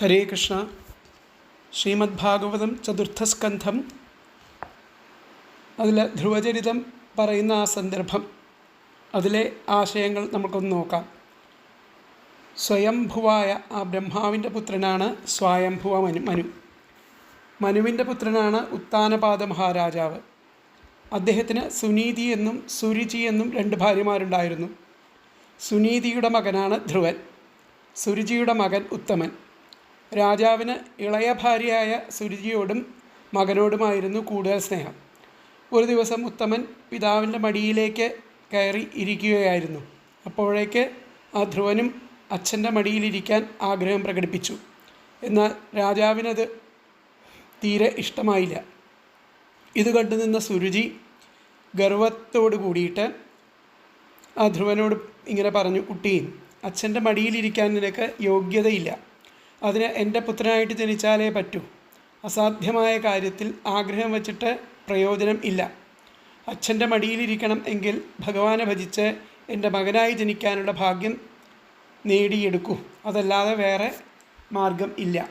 ഹരേ കൃഷ്ണ. ശ്രീമദ് ഭാഗവതം ചതുർത്ഥസ്കന്ധം. അതിൽ ധ്രുവചരിതം പറയുന്ന ആ സന്ദർഭം. അതിലെ ആശയങ്ങൾ നമുക്കൊന്ന് നോക്കാം. സ്വയംഭുവായ ആ ബ്രഹ്മാവിന്റെ പുത്രനാണ് സ്വയംഭുവ മനു മനു. മനുവിന്റെ പുത്രനാണ് ഉത്താനപാദ മഹാരാജാവ്. അദ്ദേഹത്തിന് സുനീതി എന്നും സുരുചി എന്നും രണ്ട് ഭാര്യമാരുണ്ടായിരുന്നു. സുനീതിയുടെ മകനാണ് ധ്രുവൻ. സുരുചിയുടെ മകൻ ഉത്തമൻ. രാജാവിന് ഇളയ ഭാര്യയായ സുരുചിയോടും മകനോടുമായിരുന്നു കൂടുതൽ സ്നേഹം. ഒരു ദിവസം ഉത്തമൻ പിതാവിന്റെ മടിയിലേക്ക് കയറി ഇരിക്കുകയായിരുന്നു. അപ്പോഴേക്ക് ആ ധ്രുവനും അച്ഛന്റെ മടിയിലിരിക്കാൻ ആഗ്രഹം പ്രകടിപ്പിച്ചു. എന്നാൽ രാജാവിനത് തീരെ ഇഷ്ടമായില്ല. ഇത് കണ്ടുനിന്ന സുരുചി ഗർവത്തോട് കൂടിയിട്ട് ആ ധ്രുവനോട് ഇങ്ങനെ പറഞ്ഞു കുട്ടി അച്ഛന്റെ മടിയിലിരിക്കാൻ നിനക്ക് യോഗ്യതയില്ല. അതിന് എന്റെ പുത്രനായിട്ട് ജനിച്ചാലേ പറ്റൂ. അസാധ്യമായ കാര്യത്തിൽ ആഗ്രഹം വച്ചിട്ട് പ്രയോജനം ഇല്ല. അച്ഛന്റെ മടിയിലിരിക്കണം എങ്കിൽ ഭഗവാനെ ഭജിച്ച് എന്റെ മകനായി ജനിക്കാനുള്ള ഭാഗ്യം നേടിയെടുക്കൂ. അതല്ലാതെ വേറെ മാർഗം ഇല്ല.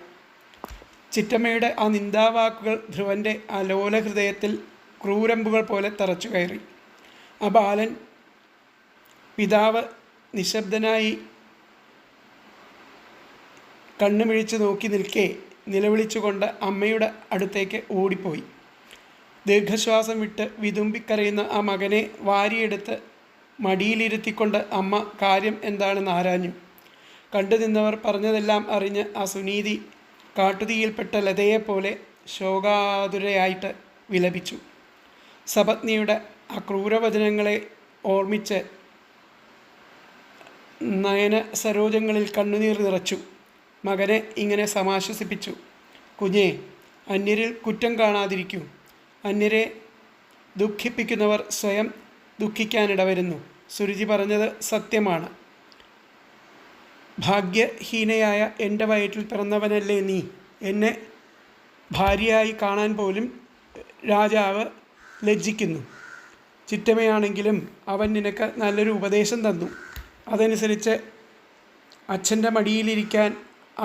ചിറ്റമ്മയുടെ ആ നിന്ദാവാക്കുകൾ ധ്രുവന്റെ ആ ലോല ഹൃദയത്തിൽ ക്രൂരമ്പുകൾ പോലെ തറച്ചു കയറി. ആ ബാലൻ പിതാവ് നിശബ്ദനായി കണ്ണുമിഴിച്ച് നോക്കി നിൽക്കെ നിലവിളിച്ചുകൊണ്ട് അമ്മയുടെ അടുത്തേക്ക് ഓടിപ്പോയി. ദീർഘശ്വാസം വിട്ട് വിതുമ്പിക്കരയുന്ന ആ മകനെ വാരിയെടുത്ത് മടിയിലിരുത്തിക്കൊണ്ട് അമ്മ കാര്യം എന്താണെന്ന് ആരാഞ്ഞു കണ്ടു നിന്നവർ പറഞ്ഞതെല്ലാം അറിഞ്ഞ് ആ സുനീതി കാട്ടുതീയിൽപ്പെട്ട ലതയെപ്പോലെ ശോകാതുരയായിട്ട് വിലപിച്ചു. സപത്നിയുടെ ആ ക്രൂരവചനങ്ങളെ ഓർമ്മിച്ച് നയന സരോജങ്ങളിൽ കണ്ണുനീർ നിറച്ചു. മകനെ ഇങ്ങനെ സമാശ്വസിപ്പിച്ചു. കുഞ്ഞെ അന്യരിൽ കുറ്റം കാണാതിരിക്കൂ. അന്യരെ ദുഃഖിപ്പിക്കുന്നവർ സ്വയം ദുഃഖിക്കാനിടവരുന്നു. സുരുചി പറഞ്ഞത് സത്യമാണ്. ഭാഗ്യഹീനയായ എന്റെ വയറ്റിൽ പിറന്നവനല്ലേ നീ? എന്നെ ഭാര്യയായി കാണാൻ പോലും രാജാവ് ലജ്ജിക്കുന്നു. ചിറ്റമയാണെങ്കിലും അവൻ നിനക്ക് നല്ലൊരു ഉപദേശം തന്നു. അതനുസരിച്ച് അച്ഛന്റെ മടിയിലിരിക്കാൻ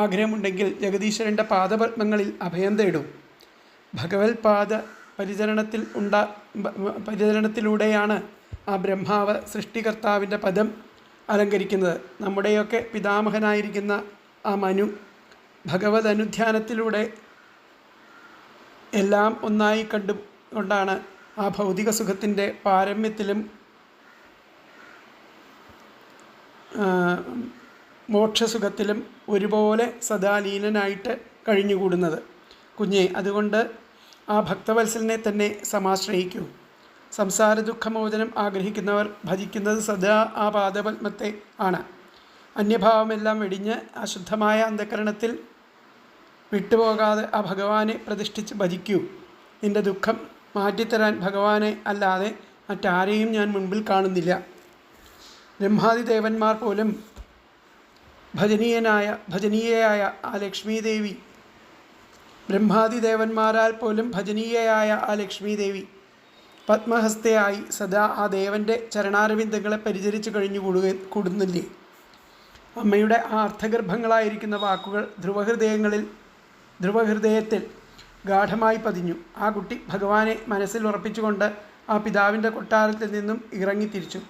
ആഗ്രഹമുണ്ടെങ്കിൽ ജഗദീശ്വരന്റെ പാദപത്മങ്ങളിൽ അഭയം തേടും. ഭഗവത് പാദ പരിചരണത്തിൽ ഉണ്ടാ പരിചരണത്തിലൂടെയാണ് ആ ബ്രഹ്മാവ് സൃഷ്ടികർത്താവിന്റെ പദം അലങ്കരിക്കുന്നത്. നമ്മുടെയൊക്കെ പിതാമഹനായിരിക്കുന്ന ആ മനു ഭഗവത് അനുധ്യാനത്തിലൂടെ എല്ലാം ഒന്നായി കണ്ടുകൊണ്ടാണ് ആ ഭൗതിക സുഖത്തിന്റെ പാരമ്യത്തിലും മോക്ഷസുഖത്തിലും ഒരുപോലെ സദാലീനനായിട്ട് കഴിഞ്ഞുകൂടുന്നത്. കുഞ്ഞെ അതുകൊണ്ട് ആ ഭക്തവത്സലിനെ തന്നെ സമാശ്രയിക്കൂ. സംസാര ദുഃഖമോചനം ആഗ്രഹിക്കുന്നവർ ഭജിക്കുന്നത് സദാ ആ പാദപത്മത്തെ ആണ്. അന്യഭാവമെല്ലാം വെടിഞ്ഞ് അശുദ്ധമായ അന്ധകരണത്തിൽ വിട്ടുപോകാതെ ആ ഭഗവാനെ പ്രതിഷ്ഠിച്ച് ഭജിക്കൂ. നിന്റെ ദുഃഖം മാറ്റിത്തരാൻ ഭഗവാനെ അല്ലാതെ മറ്റാരെയും ഞാൻ മുൻപിൽ കാണുന്നില്ല. ബ്രഹ്മാതിദേവന്മാർ പോലും ഭജനീയനായ ഭജനീയയായ ആ ലക്ഷ്മീദേവി ബ്രഹ്മാതിദേവന്മാരാൽ പോലും ഭജനീയയായ ആ ലക്ഷ്മീദേവി പത്മഹസ്തയായി സദാ ആ ദേവന്റെ ചരണാരവിന്ദങ്ങളെ പരിചരിച്ചു കഴിഞ്ഞു കൂടുക കൂടുന്നില്ലേ? അമ്മയുടെ ആ അർത്ഥഗർഭങ്ങളായിരിക്കുന്ന വാക്കുകൾ ധ്രുവഹൃദയങ്ങളിൽ ധ്രുവഹൃദയത്തിൽ ഗാഠമായി പതിഞ്ഞു. ആ കുട്ടി ഭഗവാനെ മനസ്സിൽ ഉറപ്പിച്ചുകൊണ്ട് ആ പിതാവിന്റെ കൊട്ടാരത്തിൽ നിന്നും ഇറങ്ങിത്തിരിച്ചു.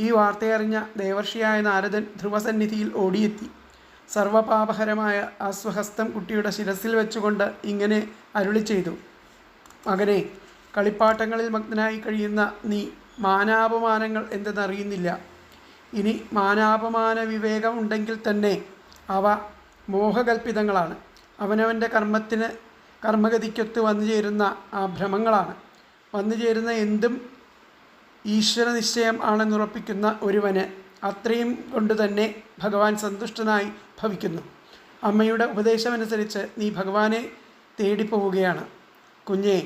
ഈ വാർത്തയറിഞ്ഞ ദേവർഷിയായ നാരദൻ ധ്രുവസന്നിധിയിൽ ഓടിയെത്തി. സർവപാപഹരമായ അസ്വഹസ്തം കുട്ടിയുടെ ശിരസിൽ വെച്ചുകൊണ്ട് ഇങ്ങനെ അരുളി ചെയ്തു. മകനെ കളിപ്പാട്ടങ്ങളിൽ മഗ്നനായി കഴിയുന്ന നീ മാനാപമാനങ്ങൾ എന്തെന്നറിയുന്നില്ല. ഇനി മാനാപമാന വിവേകം ഉണ്ടെങ്കിൽ തന്നെ അവ മോഹകൽപ്പിതങ്ങളാണ്. അവനവന്റെ കർമ്മത്തിന് കർമ്മഗതിക്കൊത്ത് വന്നു ചേരുന്ന ആ ഭ്രമങ്ങളാണ്. വന്നു ചേരുന്ന എന്തും ഈശ്വര നിശ്ചയം ആണെന്നുറപ്പിക്കുന്ന ഒരുവന് അത്രയും കൊണ്ട് തന്നെ ഭഗവാൻ സന്തുഷ്ടനായി ഭവിക്കുന്നു. അമ്മയുടെ ഉപദേശമനുസരിച്ച് നീ ഭഗവാനെ തേടിപ്പോവുകയാണ്. കുഞ്ഞേ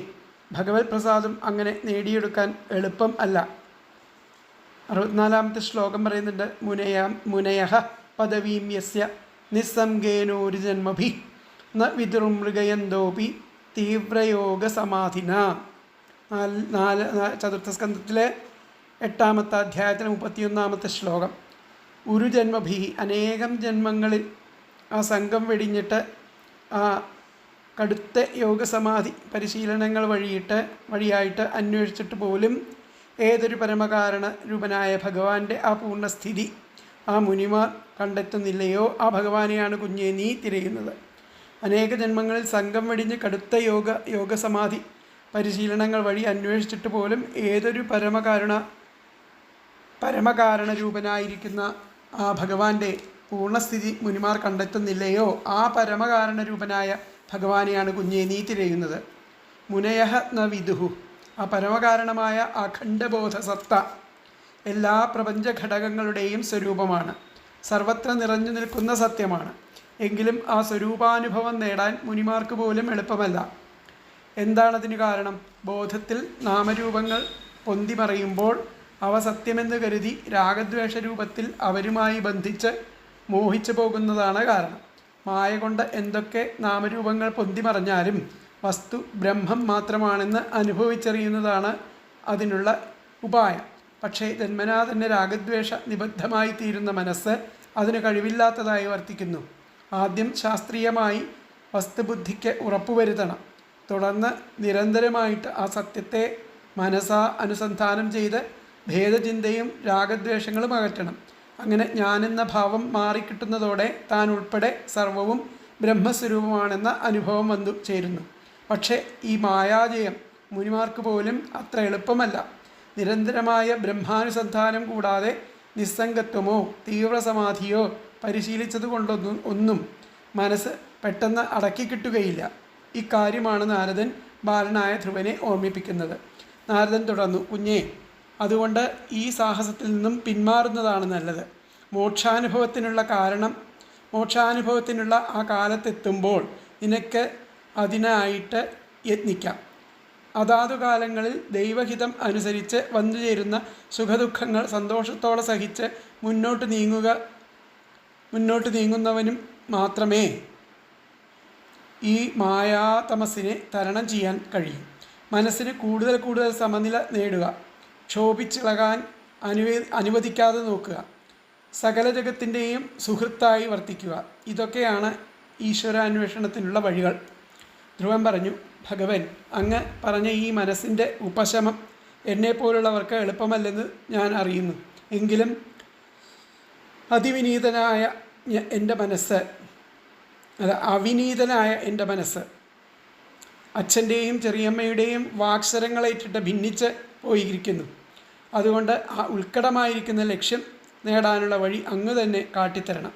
ഭഗവത് പ്രസാദം അങ്ങനെ നേടിയെടുക്കാൻ എളുപ്പം അല്ല. അറുപത്തിനാലാമത്തെ ശ്ലോകം പറയുന്നുണ്ട് മുനയാം മുനയഹ പദവീം യസ്യ നിസ്സംഗേനോരു ജന്മഭി ന വിതുർമൃഗയന്തോപി തീവ്രയോഗ സമാധിന. നാല് നാല് ചതുർത്ഥ സ്കന്ധത്തിലെ എട്ടാമത്തെ അധ്യായത്തിന് മുപ്പത്തിയൊന്നാമത്തെ ശ്ലോകം. ഒരു ജന്മഭി അനേകം ജന്മങ്ങളിൽ ആ സംഘം വെടിഞ്ഞിട്ട് ആ കടുത്ത യോഗസമാധി പരിശീലനങ്ങൾ വഴിയിട്ട് വഴിയായിട്ട് അന്വേഷിച്ചിട്ട് പോലും ഏതൊരു പരമകാരണ രൂപനായ ഭഗവാന്റെ ആ പൂർണസ്ഥിതി ആ മുനിമാർ കണ്ടെത്തുന്നില്ലയോ? ആ ഭഗവാനെയാണ് കുഞ്ഞെ നീ തിരയുന്നത്. അനേക ജന്മങ്ങളിൽ സംഘം വെടിഞ്ഞ് കടുത്ത യോഗ യോഗസമാധി പരിശീലനങ്ങൾ വഴി അന്വേഷിച്ചിട്ട് പോലും ഏതൊരു പരമകാരുണ പരമകാരണ രൂപനായിരിക്കുന്ന ആ ഭഗവാന്റെ പൂർണസ്ഥിതി മുനിമാർ കണ്ടെത്തുന്നില്ലയോ? ആ പരമകാരണരൂപനായ ഭഗവാനെയാണ് കുഞ്ഞെ നീ തിരയുന്നത്. മുനയഹ ന വിദുഹു. ആ പരമകാരണമായ അഖണ്ഡബോധ സത്ത എല്ലാ പ്രപഞ്ച ഘടകങ്ങളുടെയും സ്വരൂപമാണ്. സർവത്ര നിറഞ്ഞു നിൽക്കുന്ന സത്യമാണ്. എങ്കിലും ആ സ്വരൂപാനുഭവം നേടാൻ മുനിമാർക്ക് പോലും എളുപ്പമല്ല. എന്താണതിന് കാരണം? ബോധത്തിൽ നാമരൂപങ്ങൾ പൊന്തിമറയുമ്പോൾ അവ സത്യമെന്ന് കരുതി രാഗദ്വേഷ രൂപത്തിൽ അവരുമായി ബന്ധിച്ച് മോഹിച്ചു പോകുന്നതാണ് കാരണം. മായ കൊണ്ട് എന്തൊക്കെ നാമരൂപങ്ങൾ പൊന്തിമറഞ്ഞാലും വസ്തു ബ്രഹ്മം മാത്രമാണെന്ന് അനുഭവിച്ചറിയുന്നതാണ് അതിനുള്ള ഉപായം. പക്ഷേ ജന്മനാ തന്നെ രാഗദ്വേഷ നിബദ്ധമായി തീരുന്ന മനസ്സ് അതിന് കഴിവില്ലാത്തതായി വർത്തിക്കുന്നു. ആദ്യം ശാസ്ത്രീയമായി വസ്തുബുദ്ധിക്ക് ഉറപ്പുവരുത്തണം. തുടർന്ന് നിരന്തരമായിട്ട് ആ സത്യത്തെ മനസ്സാ അനുസന്ധാനം ചെയ്ത് ഭേദചിന്തയും രാഗദ്വേഷങ്ങളും അകറ്റണം. അങ്ങനെ ഞാനെന്ന ഭാവം മാറിക്കിട്ടുന്നതോടെ താൻ ഉൾപ്പെടെ സർവവും ബ്രഹ്മസ്വരൂപമാണെന്ന അനുഭവം വന്നു ചേരുന്നു. പക്ഷേ ഈ മായാജയം മുനിമാർക്ക് പോലും അത്ര എളുപ്പമല്ല. നിരന്തരമായ ബ്രഹ്മാനുസന്ധാനം കൂടാതെ നിസ്സംഗത്വമോ തീവ്രസമാധിയോ പരിശീലിച്ചത് കൊണ്ടൊന്നും ഒന്നും മനസ്സ് പെട്ടെന്ന് അടക്കി കിട്ടുകയില്ല ഇക്കാര്യമാണ് നാരദൻ ബാലനായ ധ്രുവനെ ഓർമ്മിപ്പിക്കുന്നത്. നാരദൻ തുടർന്നു കുഞ്ഞേ അതുകൊണ്ട് ഈ സാഹസത്തിൽ നിന്നും പിന്മാറുന്നതാണ് നല്ലത്. മോക്ഷാനുഭവത്തിനുള്ള കാരണം മോക്ഷാനുഭവത്തിനുള്ള ആ കാലത്തെത്തുമ്പോൾ നിനക്ക് അതിനായിട്ട് യത്നിക്കാം. അതാതു കാലങ്ങളിൽ ദൈവഹിതം അനുസരിച്ച് വന്നുചേരുന്ന സുഖദുഃഖങ്ങൾ സന്തോഷത്തോടെ സഹിച്ച് മുന്നോട്ട് നീങ്ങുക മുന്നോട്ട് നീങ്ങുന്നവനും മാത്രമേ ഈ മായാതമസിനെ തരണം ചെയ്യാൻ കഴിയും. മനസ്സിന് കൂടുതൽ കൂടുതൽ സമനില നേടുക. ക്ഷോഭിച്ചിളകാൻ അനുവേ അനുവദിക്കാതെ നോക്കുക. സകല ജഗത്തിന്റെയും സുഹൃത്തായി വർത്തിക്കുക. ഇതൊക്കെയാണ് ഈശ്വരാന്വേഷണത്തിനുള്ള വഴികൾ. ധ്രുവൻ പറഞ്ഞു ഭഗവൻ അങ്ങ് പറഞ്ഞ ഈ മനസ്സിന്റെ ഉപശമം എന്നെപ്പോലുള്ളവർക്ക് എളുപ്പമല്ലെന്ന് ഞാൻ അറിയുന്നു. എങ്കിലും അതിവിനീതനായ എന്റെ മനസ്സ് അല്ല അവിനീതനായ എന്റെ മനസ്സ് അച്ഛന്റെയും ചെറിയമ്മയുടെയും വാക്സരങ്ങളേറ്റിട്ട് ഭിന്നിച്ച് പോയിരിക്കുന്നു. അതുകൊണ്ട് ആ ഉത്കടമായിരിക്കുന്ന ലക്ഷ്യം നേടാനുള്ള വഴി അങ്ങ് തന്നെ കാട്ടിത്തരണം.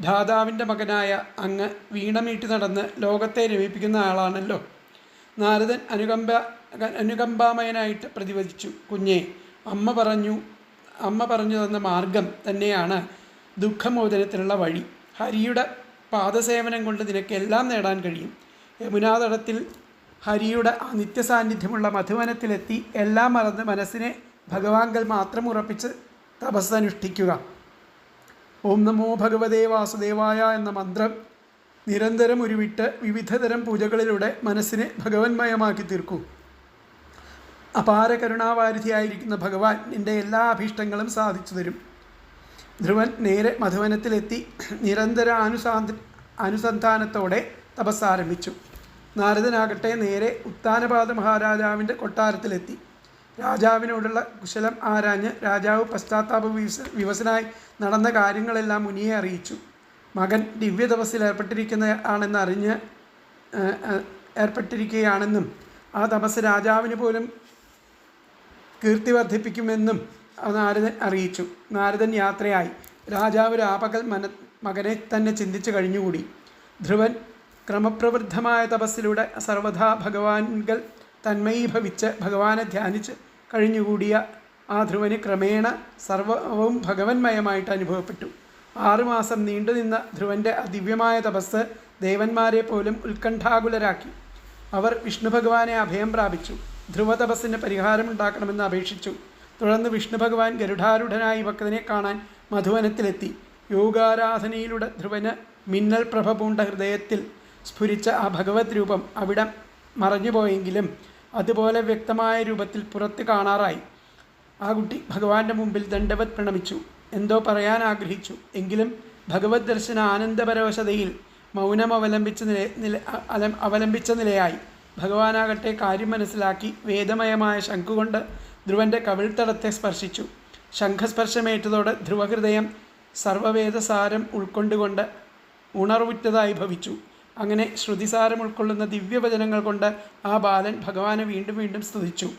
ധാതാവിന്റെ മകനായ അങ്ങ് വീണമീട്ട് നടന്ന് ലോകത്തെ രമിപ്പിക്കുന്ന ആളാണല്ലോ. നാരദൻ അനുകമ്പ അനുകമ്പാമയനായിട്ട് പ്രതിവദിച്ചു കുഞ്ഞെ അമ്മ പറഞ്ഞു അമ്മ പറഞ്ഞു തന്ന മാർഗം തന്നെയാണ് ദുഃഖമോചനത്തിനുള്ള വഴി. ഹരിയുടെ പാദസേവനം കൊണ്ട് നിനക്ക് എല്ലാം നേടാൻ കഴിയും. യമുനാതടത്തിൽ ഹരിയുടെ ആ നിത്യസാന്നിധ്യമുള്ള മധുവനത്തിലെത്തി എല്ലാം മറന്ന് മനസ്സിനെ ഭഗവാങ്കൽ മാത്രം ഉറപ്പിച്ച് തപസ്സനുഷ്ഠിക്കുക. ഓം നമോ ഭഗവതേ വാസുദേവായ എന്ന മന്ത്രം നിരന്തരം ഉരുവിട്ട് വിവിധതരം പൂജകളിലൂടെ മനസ്സിനെ ഭഗവന്മയമാക്കി തീർക്കൂ. അപാര കരുണാവാരിധിയായിരിക്കുന്ന ഭഗവാൻ നിന്റെ എല്ലാ അഭീഷ്ടങ്ങളും സാധിച്ചു തരും. ധ്രുവൻ നേരെ മധുവനത്തിലെത്തി നിരന്തര അനുസാന്ത അനുസന്ധാനത്തോടെ തപസ്സാരംഭിച്ചു. നാരദനാകട്ടെ നേരെ ഉത്താനപാത മഹാരാജാവിന്റെ കൊട്ടാരത്തിലെത്തി. രാജാവിനോടുള്ള കുശലം ആരാഞ്ഞ് രാജാവ് പശ്ചാത്താപ വിവസ വിവസനായി നടന്ന കാര്യങ്ങളെല്ലാം മുനിയെ അറിയിച്ചു. മകൻ ദിവ്യ തപസ്സിൽ ഏർപ്പെട്ടിരിക്കുന്ന ആണെന്ന് അറിഞ്ഞ് ഏർപ്പെട്ടിരിക്കുകയാണെന്നും ആ തപസ് രാജാവിന് പോലും കീർത്തി വർദ്ധിപ്പിക്കുമെന്നും നാരദൻ അറിയിച്ചു. നാരദൻ യാത്രയായി. രാജാവ് രാപകൽ മന മകനെ തന്നെ ചിന്തിച്ചു കഴിഞ്ഞുകൂടി. ധ്രുവൻ ക്രമപ്രവൃദ്ധമായ തപസ്സിലൂടെ സർവഥാ ഭഗവാൻകൾ തന്മയീഭവിച്ച് ഭഗവാനെ ധ്യാനിച്ച് കഴിഞ്ഞുകൂടിയ ആ ധ്രുവന് ക്രമേണ സർവവും ഭഗവന്മയമായിട്ട് അനുഭവപ്പെട്ടു. ആറുമാസം നീണ്ടുനിന്ന ധ്രുവന്റെ ദിവ്യമായ തപസ് ദേവന്മാരെ പോലും ഉത്കണ്ഠാകുലരാക്കി. അവർ വിഷ്ണു ഭഗവാനെ അഭയം പ്രാപിച്ചു. ധ്രുവ തപസ്സിന് പരിഹാരമുണ്ടാക്കണമെന്ന് അപേക്ഷിച്ചു. തുടർന്ന് വിഷ്ണു ഭഗവാൻ ഗരുഡാരൂഢനായി ഭക്തനെ കാണാൻ മധുവനത്തിലെത്തി. യോഗാരാധനയിലൂടെ ധ്രുവന് മിന്നൽ പ്രഭ പൂണ്ട ഹൃദയത്തിൽ സ്ഫുരിച്ച ആ ഭഗവത് രൂപം അവിടെ മറഞ്ഞുപോയെങ്കിലും അതുപോലെ വ്യക്തമായ രൂപത്തിൽ പുറത്ത് കാണാറായി. ആ കുട്ടി ഭഗവാന്റെ മുമ്പിൽ ദണ്ഡവത് പ്രണമിച്ചു. എന്തോ പറയാൻ ആഗ്രഹിച്ചു. എങ്കിലും ഭഗവത് ദർശന ആനന്ദപരവശതയിൽ മൗനം അവലംബിച്ച നില നില അവലംബിച്ച നിലയായി. ഭഗവാനാകട്ടെ കാര്യം മനസ്സിലാക്കി വേദമയമായ ശംഖുകൊണ്ട് ധ്രുവന്റെ കവിൾത്തടത്തെ സ്പർശിച്ചു. ശംഖസ്പർശമേറ്റതോടെ ധ്രുവഹൃദയം സർവവേദസാരം ഉൾക്കൊണ്ടുകൊണ്ട് ഉണർവുറ്റതായി ഭവിച്ചു. അങ്ങനെ ശ്രുതിസാരം ഉൾക്കൊള്ളുന്ന ദിവ്യവചനങ്ങൾ കൊണ്ട് ആ ബാലൻ ഭഗവാനെ വീണ്ടും വീണ്ടും സ്തുതിച്ചു.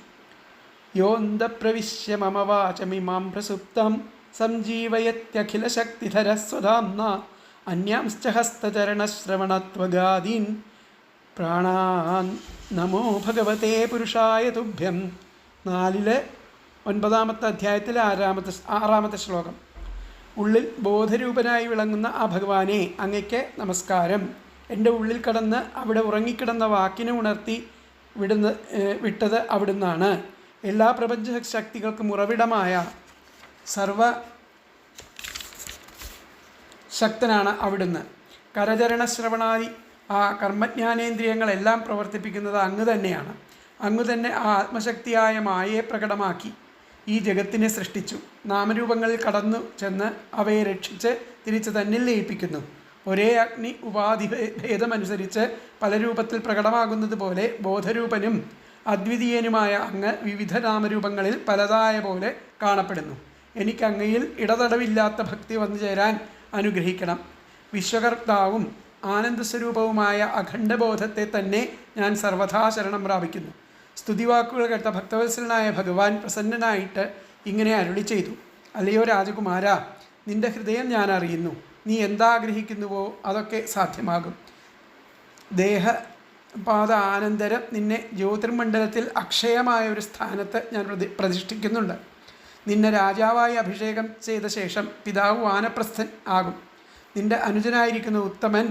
യോന്തപ്രവിശ്യ മമ വാചമിമാം പ്രസുപ്തം. ശക്തിധര അന്യാംശ്ച ഹസ്തചരണശ്രവണത്വഗാദീൻ. പ്രാണാൻ നമോ ഭഗവതേ പുരുഷായ തുഭ്യം. നാലിലെ ഒൻപതാമത്തെ അധ്യായത്തിലെ ആറാമത്തെ ആറാമത്തെ ശ്ലോകം. ഉള്ളിൽ ബോധരൂപനായി വിളങ്ങുന്ന ആ ഭഗവാനെ അങ്ങയ്ക്ക് നമസ്കാരം. എന്റെ ഉള്ളിൽ കടന്ന് അവിടെ ഉറങ്ങിക്കിടന്ന വാക്കിനെ ഉണർത്തി വിടുന്ന വിട്ടത് അവിടുന്നാണ്. എല്ലാ പ്രപഞ്ച ശക്തികൾക്കും ഉറവിടമായ സർവ ശക്തനാണ് അവിടുന്ന്. കരചരണ ശ്രവണാദി ആ കർമ്മജ്ഞാനേന്ദ്രിയങ്ങളെല്ലാം പ്രവർത്തിപ്പിക്കുന്നത് അങ്ങ് തന്നെയാണ്. അങ്ങ് തന്നെ ആ ആത്മശക്തിയായ മായയെ പ്രകടമാക്കി ഈ ജഗത്തിനെ സൃഷ്ടിച്ചു. നാമരൂപങ്ങളിൽ കടന്നു ചെന്ന് അവയെ രക്ഷിച്ച് തിരിച്ച് തന്നിൽ ലയിപ്പിക്കുന്നു. ഒരേ അഗ്നി ഉപാധി ഭേദമനുസരിച്ച് പല രൂപത്തിൽ പ്രകടമാകുന്നത് പോലെ ബോധരൂപനും അദ്വിതീയനുമായ അങ്ങ് വിവിധ നാമരൂപങ്ങളിൽ പലതായ പോലെ കാണപ്പെടുന്നു. എനിക്ക് അങ്ങയിൽ ഇടതടവില്ലാത്ത ഭക്തി വന്നു ചേരാൻ അനുഗ്രഹിക്കണം. വിശ്വകർത്താവും ആനന്ദസ്വരൂപവുമായ അഖണ്ഡബോധത്തെ തന്നെ ഞാൻ സർവഥാ ശരണം പ്രാപിക്കുന്നു. സ്തുതിവാക്കുകൾ കേട്ട ഭക്തവത്സലനായ ഭഗവാൻ പ്രസന്നനായിട്ട് ഇങ്ങനെ അരുളി ചെയ്തു. അല്ലയോ രാജകുമാര നിന്റെ ഹൃദയം ഞാൻ അറിയുന്നു. നീ എന്താഗ്രഹിക്കുന്നുവോ അതൊക്കെ സാധ്യമാകും. ദേഹ ദേഹപാത ആനന്തരം നിന്നെ ജ്യോതിർമണ്ഡലത്തിൽ അക്ഷയമായ ഒരു സ്ഥാനത്ത് ഞാൻ പ്രതി പ്രതിഷ്ഠിക്കുന്നുണ്ട്. നിന്നെ രാജാവായി അഭിഷേകം ചെയ്ത ശേഷം പിതാവ് വാനപ്രസ്ഥൻ ആകും. നിന്റെ അനുജനായിരിക്കുന്ന ഉത്തമൻ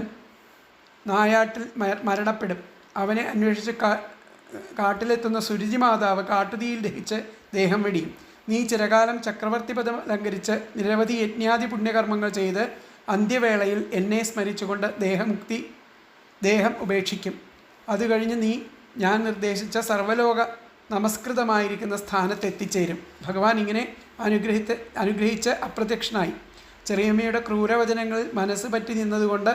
നായാട്ടിൽ മരണപ്പെടും. അവനെ അന്വേഷിച്ച് കാട്ടിലെത്തുന്ന സുരുചി മാതാവ് കാട്ടുതീയിൽ ദഹിച്ച് ദേഹം വെടിയും. നീ ചിരകാലം ചക്രവർത്തി പദം അലങ്കരിച്ച് നിരവധി യജ്ഞാതി പുണ്യകർമ്മങ്ങൾ ചെയ്ത് അന്ത്യവേളയിൽ എന്നെ സ്മരിച്ചുകൊണ്ട് ദേഹമുക്തി ദേഹം ഉപേക്ഷിക്കും. അത് കഴിഞ്ഞ് നീ ഞാൻ നിർദ്ദേശിച്ച സർവലോക നമസ്കൃതമായിരിക്കുന്ന സ്ഥാനത്ത് എത്തിച്ചേരും. ഭഗവാൻ ഇങ്ങനെ അനുഗ്രഹിച്ച് അനുഗ്രഹിച്ച് അപ്രത്യക്ഷനായി. ചെറിയമ്മയുടെ ക്രൂരവചനങ്ങളിൽ മനസ്സ് പറ്റി നിന്നതുകൊണ്ട്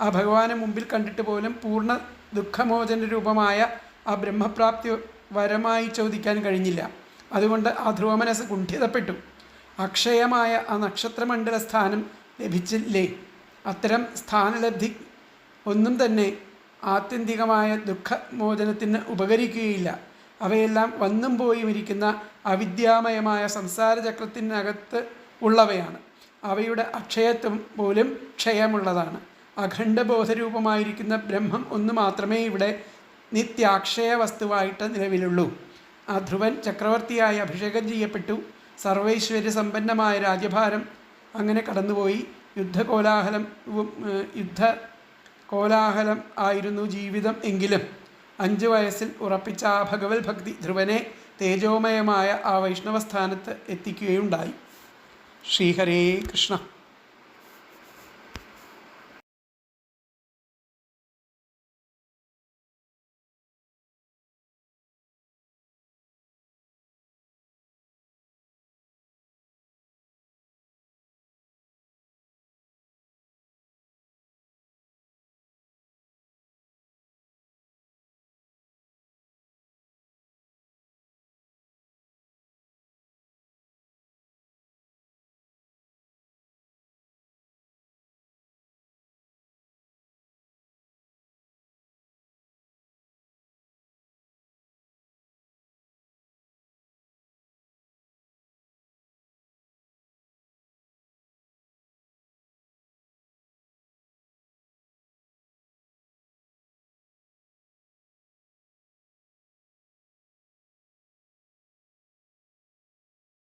ആ ഭഗവാനെ മുമ്പിൽ കണ്ടിട്ട് പോലും പൂർണ ദുഃഖമോചന രൂപമായ ആ ബ്രഹ്മപ്രാപ്തി വരമായി ചോദിക്കാൻ കഴിഞ്ഞില്ല. അതുകൊണ്ട് ആ ധ്രുവമനസ് കുണ്ഠിതപ്പെട്ടു. അക്ഷയമായ ആ നക്ഷത്രമണ്ഡല സ്ഥാനം ലഭിച്ചില്ലേ? അത്തരം സ്ഥാനലബ്ധി ഒന്നും തന്നെ ആത്യന്തികമായ ദുഃഖമോചനത്തിന് ഉപകരിക്കുകയില്ല. അവയെല്ലാം വന്നും പോയും ഇരിക്കുന്ന അവിദ്യാമയമായ സംസാര ചക്രത്തിനകത്ത് ഉള്ളവയാണ്. അവയുടെ അക്ഷയത്വം പോലും ക്ഷയമുള്ളതാണ്. അഖണ്ഡബോധരൂപമായിരിക്കുന്ന ബ്രഹ്മം ഒന്ന് മാത്രമേ ഇവിടെ നിത്യാക്ഷയ വസ്തുവായിട്ട് നിലവിലുള്ളൂ. ആ ധ്രുവൻ ചക്രവർത്തിയായി അഭിഷേകം ചെയ്യപ്പെട്ടു. സർവൈശ്വര്യ സമ്പന്നമായ രാജ്യഭാരം അങ്ങനെ കടന്നുപോയി. യുദ്ധകോലാഹലം കോലാഹലം യുദ്ധ കോലാഹലം ആയിരുന്നു ജീവിതം എങ്കിലും. അഞ്ച് വയസ്സിൽ ഉറപ്പിച്ച ആ ഭഗവത് ഭക്തി ധ്രുവനെ തേജോമയമായ ആ വൈഷ്ണവസ്ഥാനത്ത് എത്തിക്കുകയുണ്ടായി. ശ്രീഹരേ കൃഷ്ണ.